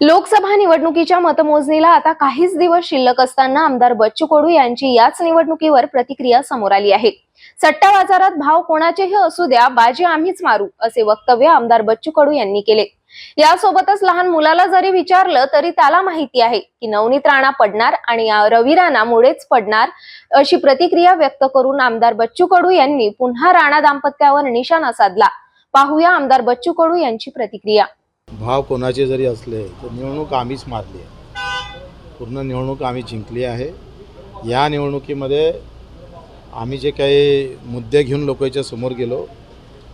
लोकसभा निवडणुकीच्या मतमोजणीला आता काहीच दिवस शिल्लक असताना आमदार बच्चू कडू यांची याच निवडणुकीवर प्रतिक्रिया समोर आली आहे. सट्टा बाजारात भाव कोणाचेही असू द्या बाजी आम्हीच मारू असे वक्तव्य आमदार बच्चू कडू यांनी केले. यासोबतच लहान मुलाला जरी विचारलं तरी त्याला माहिती आहे की नवनीत राणा पडणार आणि रवी राणा मुळेच पडणार अशी प्रतिक्रिया व्यक्त करून आमदार बच्चू कडू यांनी पुन्हा राणा दाम्पत्यावर निशाणा साधला. पाहूया आमदार बच्चू कडू यांची प्रतिक्रिया. भाव कोणाचे जरी असले तर निवडणूक आम्हीच मारली आहे. पूर्ण निवडणूक आम्ही जिंकली आहे. या निवडणुकीमध्ये आम्ही जे काही मुद्दे घेऊन लोकांच्या समोर गेलो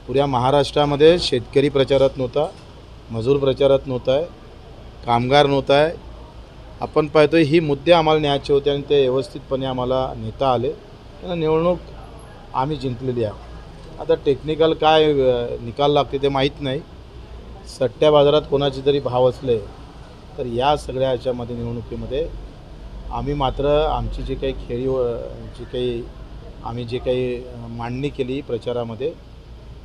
पुऱ्या महाराष्ट्रामध्ये शेतकरी प्रचारात नव्हता मजूर प्रचारात नव्हता आहे कामगार नव्हता. आहे आपण पाहतो ही मुद्दे आम्हाला न्यायचे होते आणि ते व्यवस्थितपणे आम्हाला नेता आले. त्यांना निवडणूक आम्ही जिंकलेली आहे. आता टेक्निकल काय निकाल लागते ते माहीत नाही. सट्ट्या बाजारात कोणाचे जरी भाव असले तर या सगळ्या ह्याच्यामध्ये निवडणुकीमध्ये आम्ही मात्र आमची जी काही खेळी जी काही आम्ही जे काही मांडणी केली प्रचारामध्ये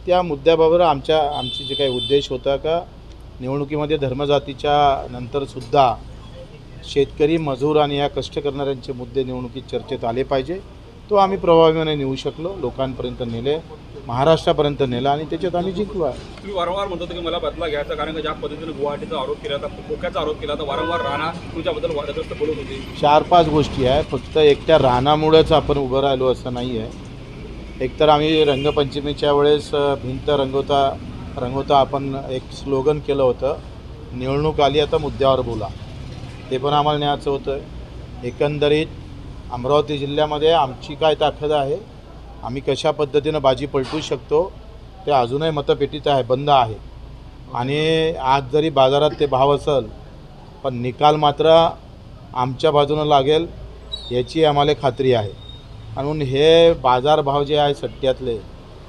त्या मुद्द्याबाबत आमच्या आमची जे काही उद्देश होता का निवडणुकीमध्ये धर्मजातीच्या नंतरसुद्धा शेतकरी मजूर आणि या कष्ट करणाऱ्यांचे मुद्दे निवडणुकीत चर्चेत आले पाहिजे. तो आम्ही प्रभावीपणे नेऊ शकलो लोकांपर्यंत नेले महाराष्ट्रापर्यंत नेला आणि त्याच्यात आम्ही जिंकलो आहे. तुम्ही वारंवार म्हणतो की मला बदला घ्यायचा कारण का ज्या पद्धतीने गुवाहाटीचा आरोप केला होता धोक्याचा आरोप केला होता वारंवार राणा तुमच्याबद्दल वादग्रस्त बोलत होते. चार पाच गोष्टी आहे फक्त एकट्या रानामुळेच आपण उभं राहिलो असं नाही आहे. एकतर आम्ही रंगपंचमीच्या वेळेस भिंत रंगवता रंगवता आपण एक स्लोगन केलं होतं निवडणूक आली आता मुद्द्यावर बोला. ते पण आम्हाला न्यायचं होतं. एकंदरीत अमरावती जिल्ह्यामध्ये आमची काय ताकद आहे? आम्ही कशा पद्धतीनं बाजी पलटू शकतो? ते अजूनही मतपेटीत आहे बंद आहे. आणि आज जरी बाजारात ते भाव असेल पण निकाल मात्र आमच्या बाजूनं लागेल याची आम्हाला खात्री आहे. म्हणून हे बाजारभाव जे आहे सट्ट्यातले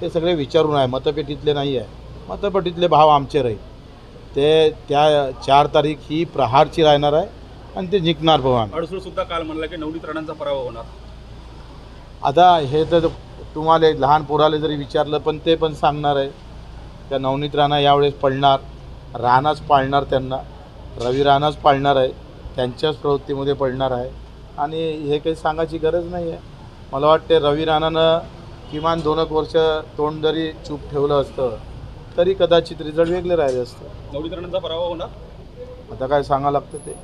ते सगळे विचारून आहे मतपेटीतले नाही आहे. मतपेटीतले भाव आमचे राहील. ते त्या चार तारीख ही प्रहारची राहणार आहे. आणि ते जिंकणार आम्ही अडसूळ सुद्धा काल म्हणला की नवनीत राणांचा पराभव होणार. आता हे तर तुम्हाला लहान पोराला जरी विचारलं पण ते पण सांगणार आहे. त्या नवनीत राणा यावेळेस पडणार राणाच पाळणार त्यांना. रवी राणाच पाळणार आहे त्यांच्याच प्रवृत्तीमध्ये पडणार आहे. आणि हे काही सांगायची गरज नाही आहे मला वाटते रवी राणानं किमान दोन एक वर्ष तोंड जरी चूप ठेवलं असतं तरी कदाचित रिझल्ट वेगळे राहिले असतं. नवनीत राणांचा पराभव होणार? आता काय सांगावं लागतं ते.